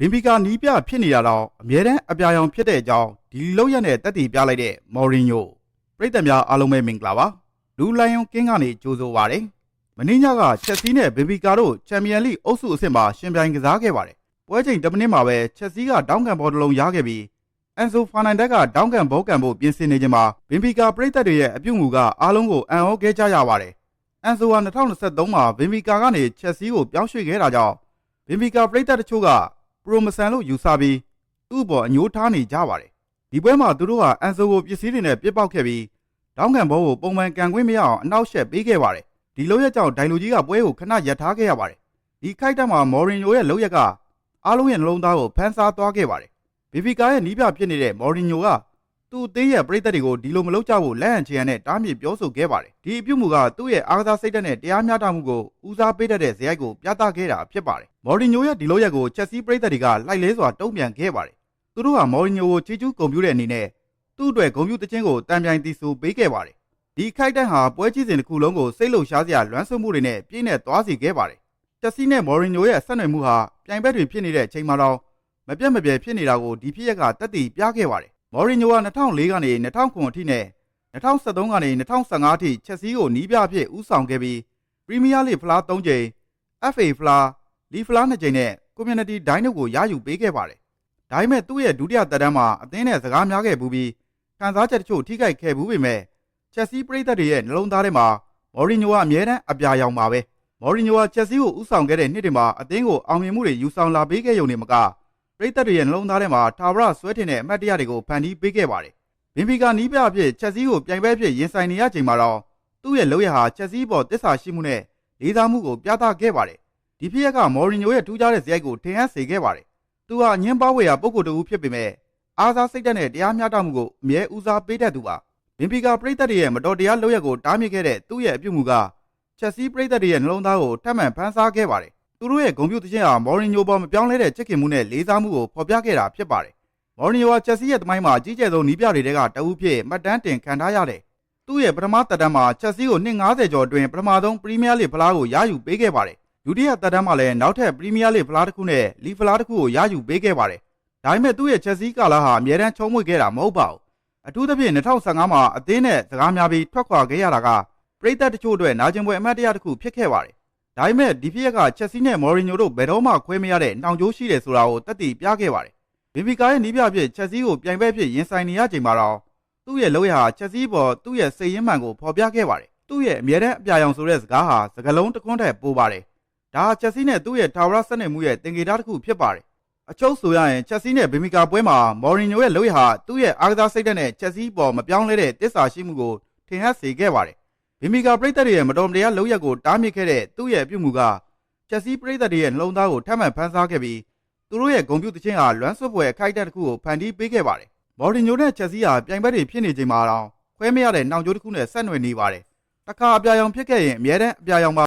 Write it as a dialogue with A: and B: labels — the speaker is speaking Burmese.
A: ဘင်ဖီကာနီးပြဖြစ်နေတာတော့အမြဲတမ်းအပြာရောင်ဖြစ်တဲ့အကြောင်းဒီလောက်ရနဲ့တက်တည်ပြလိုက်တဲ့မော်ရင်ညိုပရိသတ်များအားလုံးပဲမင်္ဂလာပါလူလိုင်ယွန်ကင်းကနေကြိုးဆိုပါရယ်မင်းညကချက်စီနဲ့ဘင်ဖီကာတို့ချန်ပီယံလိအုပ်စုအဆင့်မှာရှင်ပြိုင်ကစားခဲ့ပါတယ်ပွဲချိန်10မိနစ်မှာပဲချက်စီကတောင်းကန်ဘောတစ်လုံးရခဲ့ပြီးအန်ဆိုဖာနန်ဒက်ကတောင်းကန်ဘောကန်ဖို့ပြင်ဆင်နေချိန်မှာဘင်ဖီကာပရိသတ်တွေရဲ့အပြုတ်မှုကအားလုံးကိုအံ့ဩခဲ့ကြရပါတယ်အန်ဆိုဟာ2023မှာဘင်ဖီကာကနေချက်စီကိုပြောင်းရွှေ့ခဲ့တာကြောင့်ဘင်ဖီကာပရိသတ်တချို့က ပရိုမဆန်လို့ယူဆပြီးသူ့ဘောအညိုးထားနေကြပါတယ်ဒီပွဲမှာသူတို့ကအန်ဆိုကိုပစ္စည်းတွေနဲ့ပြစ်ပေါက်ခဲ့ပြီးတောင်းကန်ဘောကိုပုံမှန်ကန်ခွင့်မရအောင်အနောက်ရှက်ပေးခဲ့ပါတယ်ဒီလောက်ရက်ကြောင့်ဒိုင်လူကြီးကပွဲကိုခဏရပ်ထားခဲ့ရပါတယ်ဒီခိုက်တက်မှာမော်ရင်ယိုရဲ့လောက်ရက်ကအားလုံးရဲ့နှလုံးသားကိုဖန်ဆားသွားခဲ့ပါတယ်ဘီဖီကာရဲ့နီးပြဖြစ်နေတဲ့မော်ရင်ယိုက သူ့အသေးရဲ့ပရိသတ်တွေကိုဒီလိုမလုပ်ကြဖို့လက်ဟန်ချန်နဲ့တားမြစ်ပြောဆိုခဲ့ပါတယ်ဒီအပြုတ်မှုကသူ့ရဲ့အားကစားစိတ်ဓာတ်နဲ့တရားမျှတမှုကိုဦးစားပေးတတ်တဲ့ဇယိုက်ကိုပြသခဲ့တာဖြစ်ပါတယ်မော်ရင်ယိုရဲ့ဒီလိုရက်ကိုချက်စီပရိသတ်တွေကလိုက်လဲစွာတုံ့ပြန်ခဲ့ပါတယ်သူတို့ဟာမော်ရင်ယိုကိုချီကျူးဂုဏ်ပြုတဲ့အနေနဲ့သူ့အတွက်ဂုဏ်ပြုတခြင်းကိုတံပြိုင်တီဆိုပေးခဲ့ပါတယ်ဒီခိုက်တန်ဟာပွဲကြီးစဉ်တစ်ခုလုံးကိုစိတ်လှုပ်ရှားစရာလွမ်းဆွမှုတွေနဲ့ပြည့်နဲ့သွားစေခဲ့ပါတယ်ချက်စီနဲ့မော်ရင်ယိုရဲ့ဆက်နွယ်မှုဟာပြိုင်ဘက်တွေဖြစ်နေတဲ့အချိန်မှာတော့မပြတ်မပြဲဖြစ်နေတာကိုဒီဖြစ်ရက်ကတက်တည်ပြခဲ့ပါတယ် မော်ရင်ယိုက2004ကနေ2009အထိနဲ့2013ကနေ2015အထိချက်စီကိုနီးပြအဖြစ်ဦးဆောင်ခဲ့ပြီးပရီးမီးယားလိဖလား3ကြိမ် FA ဖလားလီဖလား2ကြိမ်နဲ့ Community ဒိုင်းတို့ကိုရယူပေးခဲ့ပါတယ်ဒါပေမဲ့သူ့ရဲ့ဒုတိယသက်တမ်းမှာအသင်းနဲ့စကားများခဲ့ဘူးပြီးခံစားချက်တချို့ထိခိုက်ခဲ့ဘူးပေမဲ့ချက်စီပရိသတ်တွေရဲ့နှလုံးသားထဲမှာမော်ရီညိုကအမြဲတမ်းအပြာရောင်ပါပဲမော်ရီညိုကချက်စီကိုဦးဆောင်ခဲ့တဲ့နှစ်တွေမှာအသင်းကိုအောင်မြင်မှုတွေယူဆောင်လာပေးခဲ့ရုံနဲ့မက ပရိသတ်တွေရဲ့နှလုံးသားထဲမှာထာဝရဆွဲထင်တဲ့အမတ်တရားတွေကိုဖန်တီးပေးခဲ့ပါတယ်ဘင်ဖီကာနီးပြအဖြစ်ချက်စီကိုပြိုင်ပွဲအဖြစ်ရင်ဆိုင်နေရချိန်မှာတော့သူ့ရဲ့လောက်ရဟာချက်စီပေါ်တစ္ဆာရှိမှုနဲ့လေးစားမှုကိုပြသခဲ့ပါတယ်ဒီဖြစ်ရက်ကမော်ရီညိုရဲ့ထူးခြားတဲ့ဇယိုက်ကိုထင်ဟပ်စေခဲ့ပါတယ်သူဟာညင်းပါဝေရာပုဂ္ဂိုလ်တူဖြစ်ပေမဲ့အားစားစိတ်ဓာတ်နဲ့တရားမျှတမှုကိုအမြဲဦးစားပေးတတ်သူပါဘင်ဖီကာပရိသတ်တွေရဲ့မတော်တရားလုပ်ရက်ကိုတားမြစ်ခဲ့တဲ့သူ့ရဲ့အပြုအမူကချက်စီပရိသတ်တွေရဲ့နှလုံးသားကိုထပ်မံဖန်ဆားခဲ့ပါတယ် သူတို့ရဲ့ဂုဏ်ပြုသခြင်းဟာမော်ရီညိုပေါ်မပြောင်းလဲတဲ့ချစ်ခင်မှုနဲ့လေးစားမှုကိုဖော်ပြခဲ့တာဖြစ်ပါတယ်မော်ရီညိုဟာချက်စီရဲ့တမိုင်းမှာအကြီးကျယ်ဆုံးနီးပြတွေကတအူးဖြစ်မှတ်တမ်းတင်ခံထားရတယ်သူ့ရဲ့ပထမသက်တမ်းမှာချက်စီကိုနှစ်90ကျော်အတွင်းပထမဆုံးပရီးမီးယားလိဖလားကိုရယူပေးခဲ့ပါတယ်ဒုတိယသက်တမ်းမှာလည်းနောက်ထပ်ပရီးမီးယားလိဖလားတစ်ခုနဲ့လီဖလားတစ်ခုကိုရယူပေးခဲ့ပါတယ်ဒါပေမဲ့သူ့ရဲ့ချက်စီကာလာဟာအမြဲတမ်းချုံးမွေခဲ့တာမဟုတ်ပါဘူးအထူးသဖြင့်2015မှာအသင်းနဲ့စကားများပြီးထွက်ခွာခဲ့ရတာကပရိသတ်တချို့အတွက်နာကျင်ပွဲအမှတ်တရတစ်ခုဖြစ်ခဲ့ပါတယ် ဒါပေမဲ့ဒီဖြစ်ရက်ကချက်စီနဲ့မော်ရီညိုတို့ဘယ်တော့မှခွဲမရတဲ့နှောင်ကြိုးရှိတယ်ဆိုတာကိုတက်တည်ပြခဲ့ပါတယ်ဘီဘီကာရဲ့နီးပြဖြစ်ချက်စီကိုပြိုင်ပွဲဖြစ်ရင်ဆိုင်နေရချိန်မှာတော့သူ့ရဲ့လောက်ရဟာချက်စီပေါ်သူ့ရဲ့စိတ်ရင်းမှန်ကိုဖော်ပြခဲ့ပါတယ်သူ့ရဲ့အမြဲတမ်းအပြာရောင်ဆိုတဲ့စကားဟာစကလုံးတစ်ခွန်းထက်ပိုပါတယ်ဒါဟာချက်စီနဲ့သူ့ရဲ့ထာဝရဆက်နေမှုရဲ့တင်ကေတာတစ်ခုဖြစ်ပါတယ်အချုပ်ဆိုရရင်ချက်စီနဲ့ဘီမီကာပွဲမှာမော်ရီညိုရဲ့လောက်ရဟာသူ့ရဲ့အားကစားစိတ်ဓာတ်နဲ့ချက်စီပေါ်မပြောင်းလဲတဲ့တစ္ဆာရှိမှုကိုထင်ဟပ်စေခဲ့ပါတယ် ဘီမီကာပရိသတ်တွေရဲ့မတော်မတရားလောက်ရက်ကိုတားမြစ်ခဲ့တဲ့သူ့ရဲ့အပြုမူကချက်စီပရိသတ်တွေရဲ့နှလုံးသားကိုထပ်မံဖန်ဆားခဲ့ပြီးသူတို့ရဲ့ဂုံပြုသခြင်းဟာလွမ်းဆွပွဲအခိုက်အတန့်တစ်ခုကိုဖန်တီးပေးခဲ့ပါတယ်မော်ရီညိုနဲ့ချက်စီဟာပြိုင်ပွဲတွေဖြစ်နေချိန်မှာတော့ခွဲမရတဲ့နှောင်ကြိုးတစ်ခုနဲ့ဆက်နွယ်နေပါတယ်တခါအပြာရောင်ဖြစ်ခဲ့ရင်အများတန်းအပြာရောင်ပါ